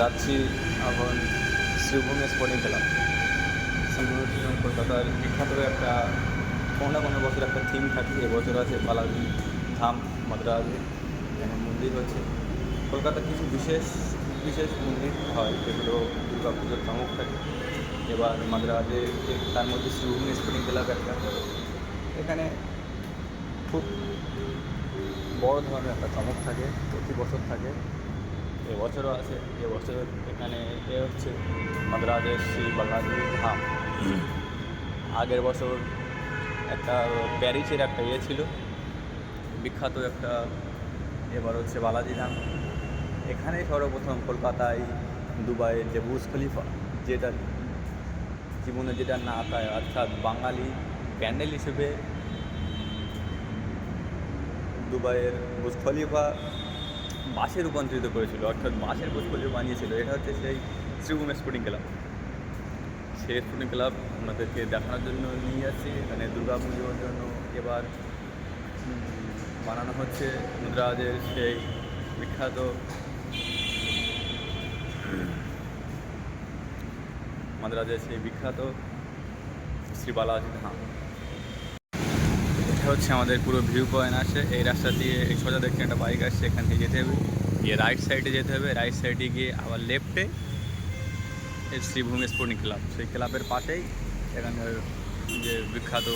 যাচ্ছি, এখন Sreebhumi sporting club Sreebhumi কলকাতার বিখ্যাত একটা কোনো না কোনো বছর একটা থিম থাকে এবছর আছে বালাজি ধাম, মাদ্রাজে মন্দির হচ্ছে। কলকাতার কিছু বিশেষ বিশেষ মন্দির হয়, যেগুলো দুর্গা পুজোর চমক থাকে। এবার মাদ্রাজে তার মধ্যে শ্রীভূমি স্পোর্টিং ক্লাব একটা এখানে খুব বড় ধরনের একটা চমক থাকে, প্রতি বছর থাকে। এবছরও আছে এবছর এখানে এ হচ্ছে মাদ্রাজের শ্রী বালাজি ধাম। আগের বছর একটা প্যারিসের একটা ইয়ে ছিল, বিখ্যাত একটা, এবার হচ্ছে বালাজি ধাম। এখানেই সর্বপ্রথম কলকাতায়, দুবাইয়ের যে বুজ খলিফা, যেটা জীবনে যেটা না পায়, অর্থাৎ বাঙালি প্যান্ডেল হিসেবে দুবাইয়ের বুজ খলিফা বাসে রূপান্তরিত করেছিল, অর্থাৎ মাসের খলিফা বানিয়েছিল। এটা হচ্ছে সেই শ্রীভূমি স্পোর্টিং ক্লাব সেই স্পোর্টিং ক্লাব ওনাদেরকে দেখানোর জন্য নিয়ে যাচ্ছি এখানে পুজোর জন্য এবার বানানো হচ্ছে মুদ্রাজের সেই বিখ্যাত মাদ্রাজের সেই বিখ্যাত শ্রী বালাজি ধাম। এটা হচ্ছে আমাদের পুরো ভিউ পয়েন্ট আছে এই রাস্তা দিয়ে এই সোজা দেখছেন একটা বাইক আসছে, এখান থেকে যেতে হবে। গিয়ে রাইট সাইডে যেতে হবে। রাইট সাইডে গিয়ে আবার লেফটে শ্রীভূমি স্পোর্টিং ক্লাব সেই ক্লাবের পাশেই এখানকার যে বিখ্যাত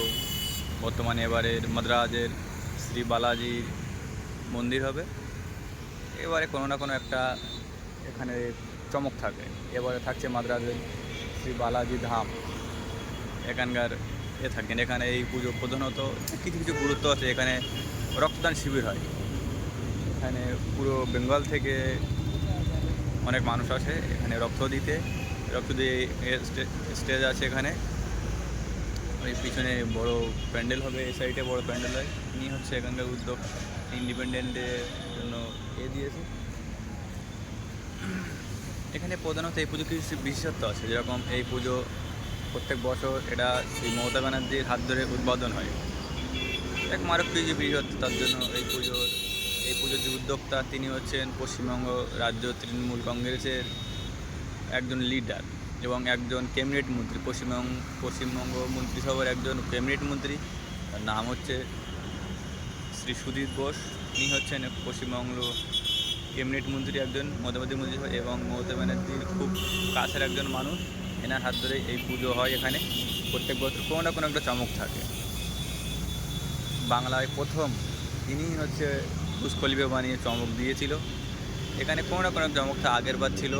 বর্তমানে এবারের মাদ্রাজের শ্রী বালাজির মন্দির হবে। এবারে কোনো না কোনো একটা এখানে চমক থাকে। এবারে থাকছে মাদ্রাজের শ্রী বালাজি ধাম। এখানকার এ থাকেন। এখানে এই পুজো প্রধানত কিছু কিছু গুরুত্ব আছে। এখানে রক্তদান শিবির হয়। এখানে পুরো বেঙ্গল থেকে অনেক মানুষ আসে এখানে রক্ত দিতে। রক্ত দিয়ে স্টেজ আছে এখানে। ওই পিছনে বড় প্যান্ডেল হবে, এই সাইডে বড় প্যান্ডেল হয়। ইনি হচ্ছে এখানকার উদ্যোগ ইন্ডিপেন্ডেন্ট জন্য এ দিয়েছে। এখানে প্রধানত এই পুজো কিছু বিশেষত্ব আছে। যেরকম এই পুজো প্রত্যেক বছর এটা শ্রী মমতা ব্যানার্জির হাত ধরে উদ্বোধন হয়। এক মারকীয় যে বিশেষত্ব তার জন্য এই পুজোর এই পুজোর যে উদ্যোক্তা, তিনি হচ্ছেন পশ্চিমবঙ্গ রাজ্য তৃণমূল কংগ্রেসের একজন লিডার এবং একজন ক্যাবিনেট মন্ত্রী। পশ্চিমবঙ্গ পশ্চিমবঙ্গ মন্ত্রিসভার একজন ক্যাবিনেট মন্ত্রী। তার নাম হচ্ছে শ্রী সুদীপ বোস তিনি হচ্ছেন পশ্চিমবঙ্গ ক্যাবিনেট মন্ত্রী একজন মধ্যবর্তী মন্ত্রী এবং মমতা ব্যানার্জির খুব কাছের একজন মানুষ। এনার হাত ধরে এই পুজো হয় এখানে। প্রত্যেক বছর কোনো না কোনো একটা চমক থাকে। বাংলায় প্রথম ইনি হচ্ছে পুষ্কলিপে বানিয়ে চমক দিয়েছিল। এখানে কোনো না কোনো চমক আগের বার ছিল।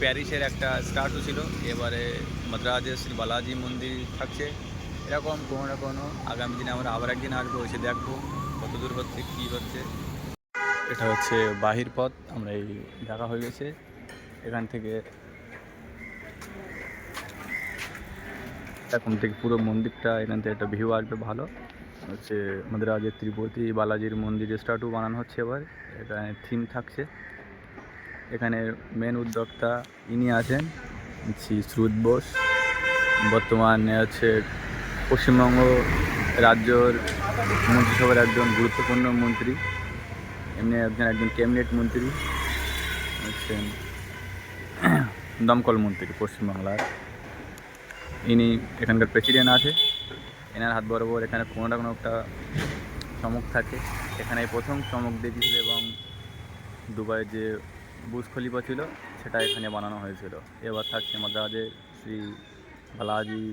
প্যারিসের একটা স্টার্টও ছিল। এবারে মাদ্রাজের শ্রী বালাজি মন্দির থাকছে। এরকম কোনো না কোনো আগামী দিনে আমরা আবার একদিন আসব, এসে দেখব কত দূর হচ্ছে, কী হচ্ছে। এটা হচ্ছে বাহির পথ। আমরা এই দেখা হয়ে গেছে। এখান থেকে এখন থেকে পুরো মন্দিরটা, এখান থেকে একটা ভিউ আসবে ভালো। হচ্ছে আমাদের আগে ত্রিপতি বালাজির মন্দিরের স্ট্যাটু বানানো হচ্ছে এবার। এখানে থিম থাকছে। এখানে মেন উদ্যোক্তা ইনি আছেন শ্রী শ্রুত বোস। বর্তমানে হচ্ছে পশ্চিমবঙ্গ রাজ্যর মন্ত্রিসভার একজন গুরুত্বপূর্ণ মন্ত্রী। এমনি একজন একজন ক্যাবিনেট মন্ত্রী। হচ্ছেন দমকল মন্ত্রী পশ্চিমবাংলার। ইনি এখানকার প্রেসিডেন্ট আছে। এনার হাত বরাবর এখানে কোনো না কোনো একটা চমক থাকে। এখানে প্রথম চমক দেখিয়েছিল এবং দুবাইয়ের যে বুজ খলিফা ছিল, সেটা এখানে বানানো হয়েছিল। এবার থাকছে মাদ্রাজের শ্রী বালাজি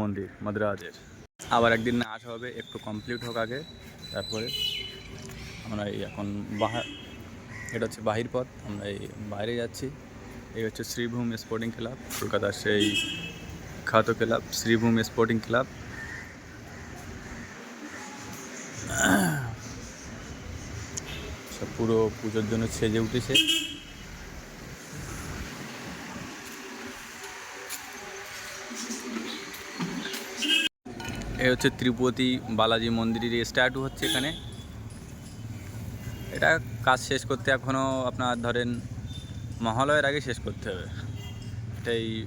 মন্দির, মাদ্রাজের। আবার একদিন না আসা হবে, একটু কমপ্লিট হোক আগে, তারপরে আমরা এখন বাহার এটা হচ্ছে বাহির পথ, আমরা এই বাইরে যাচ্ছি। এই হচ্ছে শ্রীভূম স্পোর্টিং ক্লাব কলকাতার সেই খ্যাত ক্লাব, শ্রীভূম স্পোর্টিং ক্লাব পুরো পুজোর জন্য সেজে উঠেছে। এ হচ্ছে ত্রিপতি বালাজি মন্দিরের স্ট্যাটু হচ্ছে এখানে। এটা কাজ শেষ করতে এখনও আপনার ধরেন মহালয়ের আগে শেষ করতে হবে। এটাই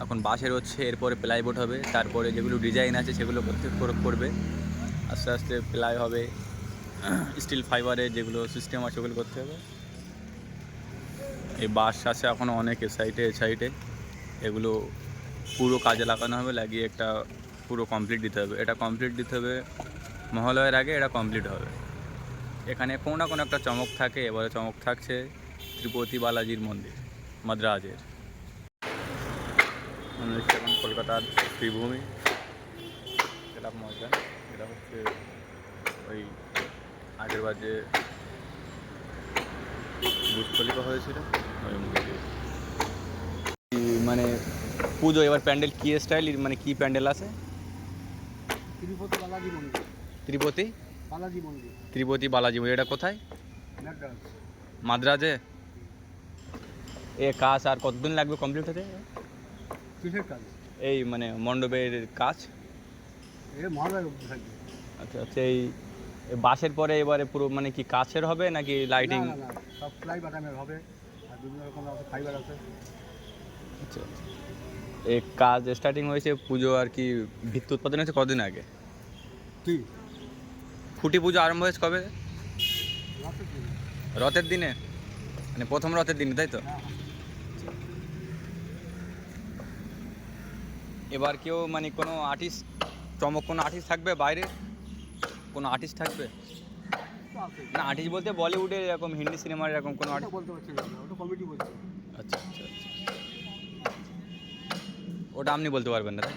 এখন বাঁশের হচ্ছে এরপরে প্লাইবোর্ড হবে, তারপরে যেগুলো ডিজাইন আছে সেগুলো করতে কর- করবে। আস্তে আস্তে প্লাই হবে স্টিল ফাইবারের যেগুলো সিস্টেম আছে ওগুলো করতে হবে। এই বাঁশ আছে এখনও অনেক এ সাইডে এ সাইডে এগুলো পুরো কাজে লাগানো হবে, লাগিয়ে একটা পুরো কমপ্লিট দিতে হবে। এটা কমপ্লিট দিতে হবে মহালয়ের আগে, এটা কমপ্লিট হবে। এখানে কোনো না কোনো একটা চমক থাকে, এবারে চমক থাকছে। ত্রিপতি বালাজির মন্দির মাদ্রাজের। আমরা এখন কলকাতার শ্রীভূমি। ক্লাব ময়দান এটা হচ্ছে ওই আগের বার যে খলিফা হয়েছিল ওই মন্দির। মানে পুজো এবার প্যান্ডেল কী স্টাইল মানে কী প্যান্ডেল আছে? তিরুপতি বালাজি মন্দির। ত্রিপতি? বালাজি মন্দির। ত্রিপতি বালাজি মন্দির এটা কোথায়? মাদ্রাজে? এ কাজ আর কতদিন লাগবে কমপ্লিট হতে? কিসের কাজ? এই মানে মণ্ডপের কাজ। এ আচ্ছা আচ্ছা এই বাসের পরে এবারে পুরো মানে কি কাছের হবে নাকি লাইটিং সব বাটামের হবে আর বিভিন্ন রকম আছে ফাইবার আছে। আচ্ছা আচ্ছা। এই কাজ স্টার্টিং হয়েছে পুজো আর কি ভিত্তি উৎপাদন হয়েছে কদিন আগে? তুই খুঁটি পুজো আরম্ভ হয়েছে কবে? রথের দিনে। মানে প্রথম রথের দিনে তাই তো? এবার কেউ মানে কোনো আর্টিস্ট চমক কোনো আর্টিস্ট থাকবে বাইরে? কোনো আর্টিস্ট থাকবে? না আর্টিস্ট বলতে বলিউডের এরকম হিন্দি সিনেমার এরকম কোনো আর্টিস্ট বলতে পারছি না ওটা বলছে। আচ্ছা আচ্ছা আচ্ছা। ওটা আপনি বলতে পারবেন না তাই।